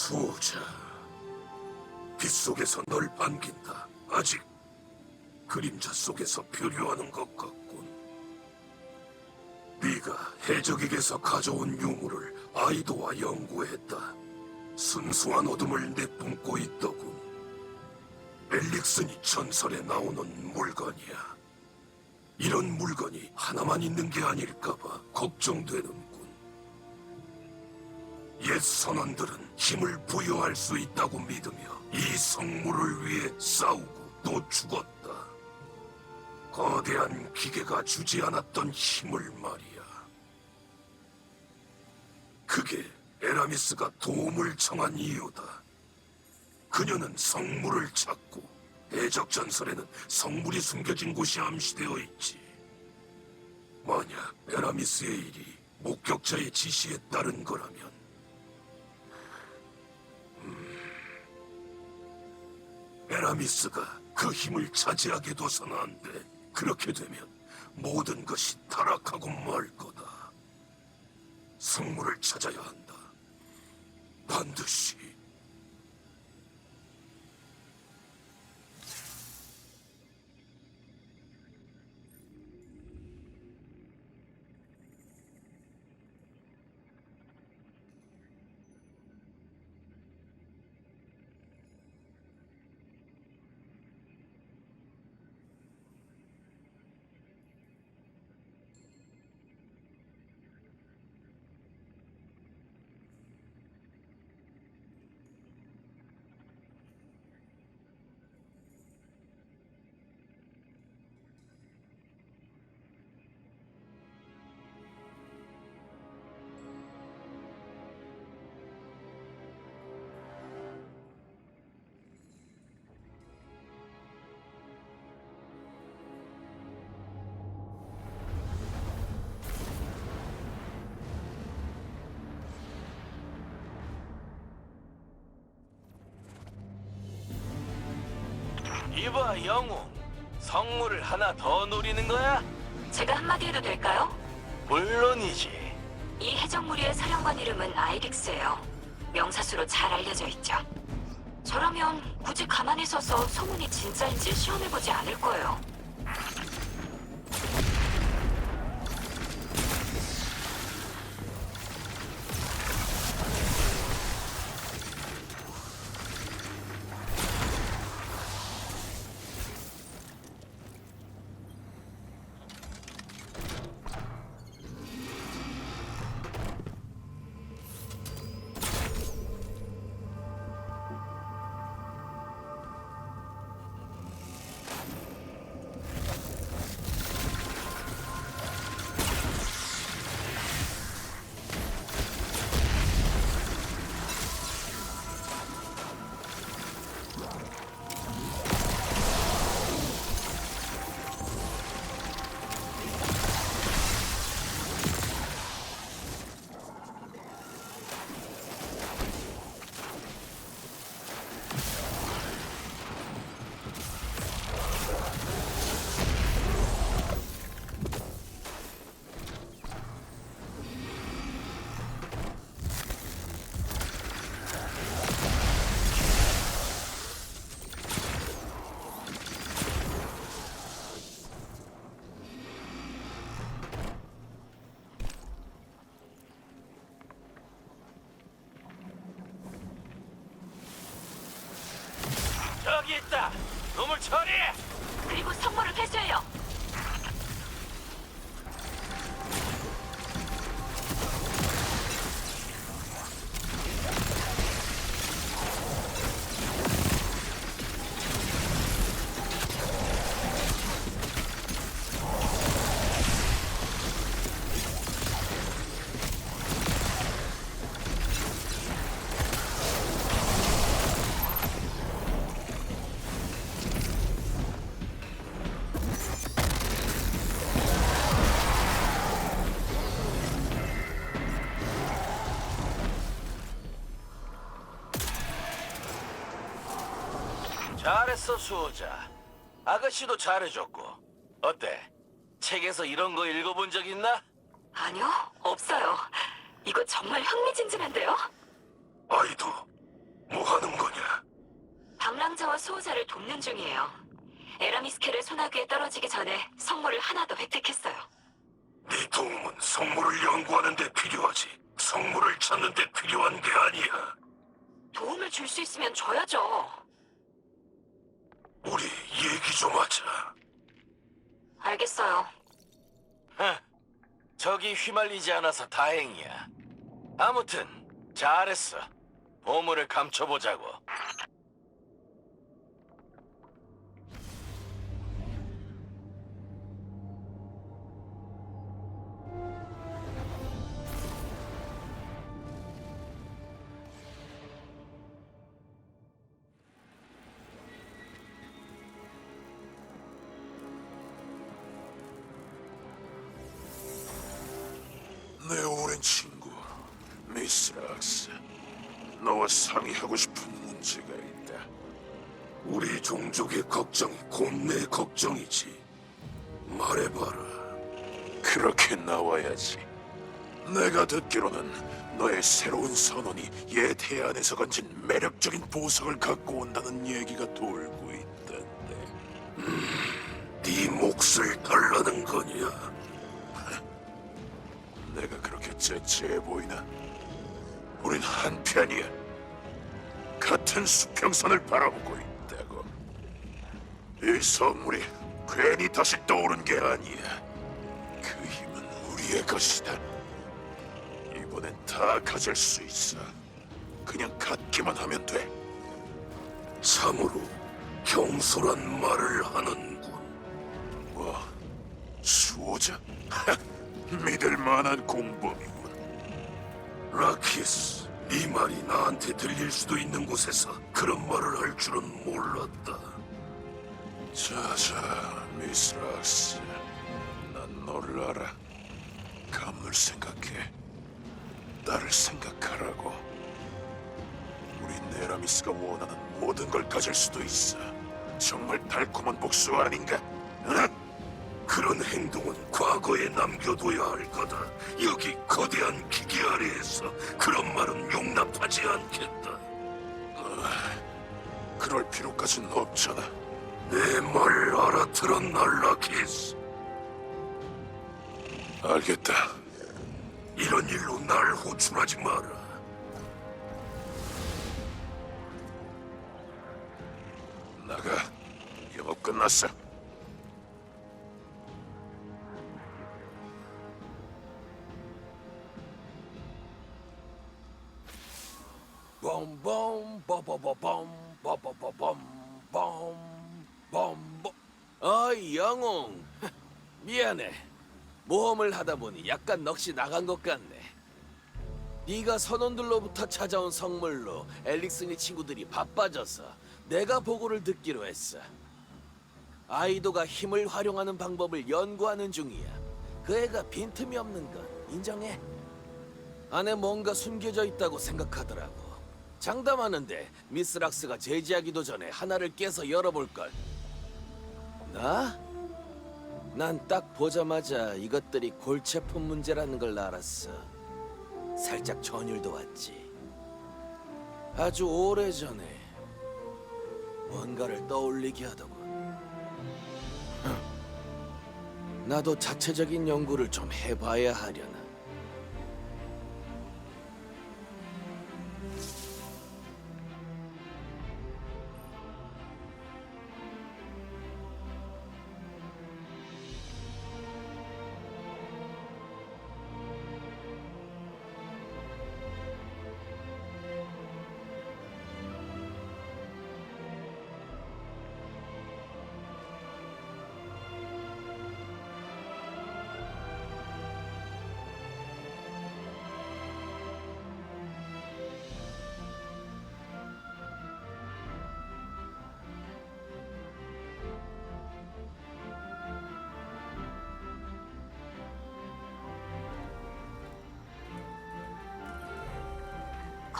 수호자, 빛속에서 널 반긴다. 아직 그림자 속에서 표류하는 것 같군. 네가 해적에게서 가져온 유물을 아이도와 연구했다. 순수한 어둠을 내뿜고 있더군. 엘릭슨이 전설에 나오는 물건이야. 이런 물건이 하나만 있는 게 아닐까봐 걱정되는군. 옛 선원들은 힘을 부여할 수 있다고 믿으며 이 성물을 위해 싸우고 또 죽었다. 거대한 기계가 주지 않았던 힘을 말이야. 그게 에라미스가 도움을 청한 이유다. 그녀는 성물을 찾고 해적 전설에는 성물이 숨겨진 곳이 암시되어 있지. 만약 에라미스의 일이 목격자의 지시에 따른 거라면 에라미스가 그 힘을 차지하게 둬서는 안 돼. 그렇게 되면 모든 것이 타락하고 말 거다. 성물을 찾아야 한다. 반드시. 이봐 영웅 성물을 하나 더 노리는 거야? 제가 한마디 해도 될까요? 물론이지 이 해적무리의 사령관 이름은 아이릭스예요. 명사수로 잘 알려져 있죠. 저라면 굳이 가만히 서서 소문이 진짜인지 시험해보지 않을 거예요. 잘했어 수호자 아가씨도 잘해줬고 어때? 책에서 이런 거 읽어본 적 있나? 아니요, 없어요. 이거 정말 흥미진진한데요? 아이도 뭐 하는 거냐? 방랑자와 수호자를 돕는 중이에요. 에라미스케를 소나기에 떨어지기 전에 성물을 하나 더 획득했어요. 네 도움은 성물을 연구하는 데 필요하지. 성물을 찾는 데 필요한 게 아니야. 도움을 줄 수 있으면 줘야죠. 우리 얘기 좀 하자. 알겠어요. 하, 저기 휘말리지 않아서 다행이야. 아무튼 잘했어. 보물을 감춰보자고. 친구 미스 락스. 너와 상의하고 싶은 문제가 있다. 우리 종족의 걱정이 곧 내 걱정이지. 말해봐라. 그렇게 나와야지. 내가 듣기로는 너의 새로운 선원이 옛 해안에서 건진 매력적인 보석을 갖고 온다는 얘기가 돌고 있던데. 네 몫을 달라는 거냐 째째해 보이나? 우린 한편이야. 같은 수평선을 바라보고 있다고. 이 선물이 괜히 다시 떠오른 게 아니야. 그 힘은 우리의 것이다. 이번엔 다 가질 수 있어. 그냥 갖기만 하면 돼. 참으로 경솔한 말을 하는군. 뭐? 수호자? 믿을 만한 공범이군. 라키스, 네 말이 나한테 들릴 수도 있는 곳에서 그런 말을 할 줄은 몰랐다. 자자, 미스 락스, 난 너를 알아. 감을 생각해. 나를 생각하라고. 우리 네라미스가 원하는 모든 걸 가질 수도 있어. 정말 달콤한 복수 아닌가? 응? 그런 행동은 과거에 남겨둬야 할 거다. 여기 거대한 기계 아래에서 그런 말은 용납하지 않겠다. 그럴 필요까진 없잖아. 내 말 알아들었나, 라키스? 알겠다. 이런 일로 날 호출하지 마라. 나가. 영업 끝났어. 봄봄 뽀뽀뽀봄 뽀뽀뽀봄 봄봄봄 어이 영웅. 미안해. 모험을 하다 보니 약간 넋이 나간 것 같네. 네가 선원들로부터 찾아온 성물로 엘릭슨의 친구들이 바빠져서 내가 보고를 듣기로 했어. 아이도가 힘을 활용하는 방법을 연구하는 중이야. 그 애가 빈틈이 없는 건 인정해. 안에 뭔가 숨겨져 있다고 생각하더라고. 장담하는데 미스락스가 제지하기도 전에 하나를 깨서 열어볼걸. 나? 난 딱 보자마자 이것들이 골체품 문제라는 걸 알았어. 살짝 전율도 왔지. 아주 오래전에 뭔가를 떠올리게 하더군. 흠. 나도 자체적인 연구를 좀 해봐야 하려나.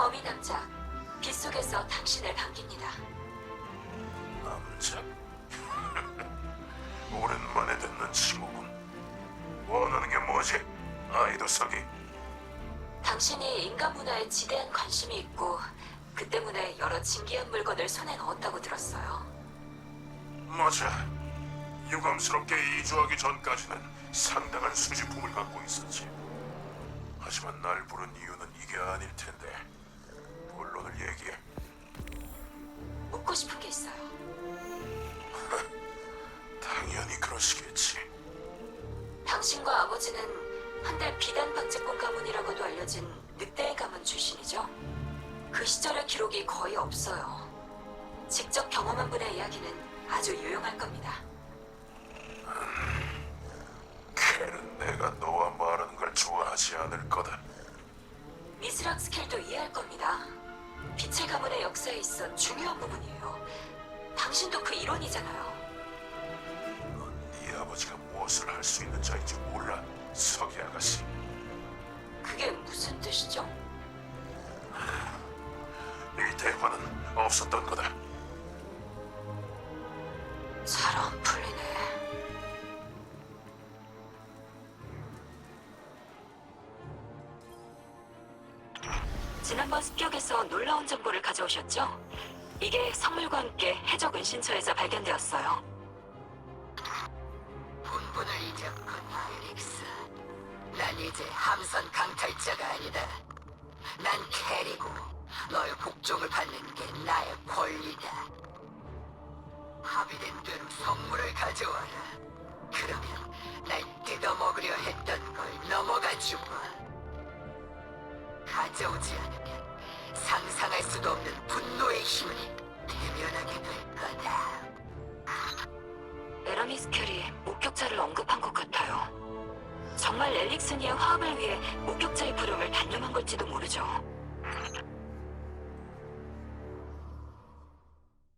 거미 남자, 빗속에서 당신을 반깁니다. 남자. 오랜만에 듣는 친구군. 원하는 게 뭐지? 아이도 서기. 당신이 인간 문화에 지대한 관심이 있고 그 때문에 여러 진기한 물건을 손에 넣었다고 들었어요. 맞아. 유감스럽게 이주하기 전까지는 상당한 수집품을 갖고 있었지. 하지만 날 부른 이유는 이게 아닐 텐데. 본론을 얘기해. 묻고 싶은 게 있어요. 당연히 그러시겠지. 당신과 아버지는 한달 비단 박제권 가문이라고도 알려진 늑대의 가문 출신이죠. 그 시절의 기록이 거의 없어요. 직접 경험한 분의 이야기는 아주 유용할 겁니다. 켈은 내가 너와 말하는 걸 좋아하지 않을 거다. 미스락 스킬도 이해할 겁니다. 빛의 가문의 역사에 있어 중요한 부분이에요. 당신도 그 일원이잖아요. 네 아버지가 무엇을 할 수 있는 자인지 몰라, 서기 아가씨. 그게 무슨 뜻이죠? 이 대화는 없었던 거다. 놀라운 정보를 가져오셨죠? 이게 성물과 함께 해적 은 신처에서 발견되었어요. 본분을 잊었군, 아이릭스. 난 이제 함선 강탈자가 아니다. 난 캐리고 너의 복종을 받는 게 나의 권리다. 합의된 대로 성물을 가져와라. 그러면 날 뜯어먹으려 했던 걸 넘어가 주마. 가져오지 않으면 상상할 수도 없는 분노의 힘을 대면하게 될 거다. 에라미스 켈이 목격자를 언급한 것 같아요. 정말 렐릭스니의 화합을 위해 목격자의 부름을 단념한 걸지도 모르죠.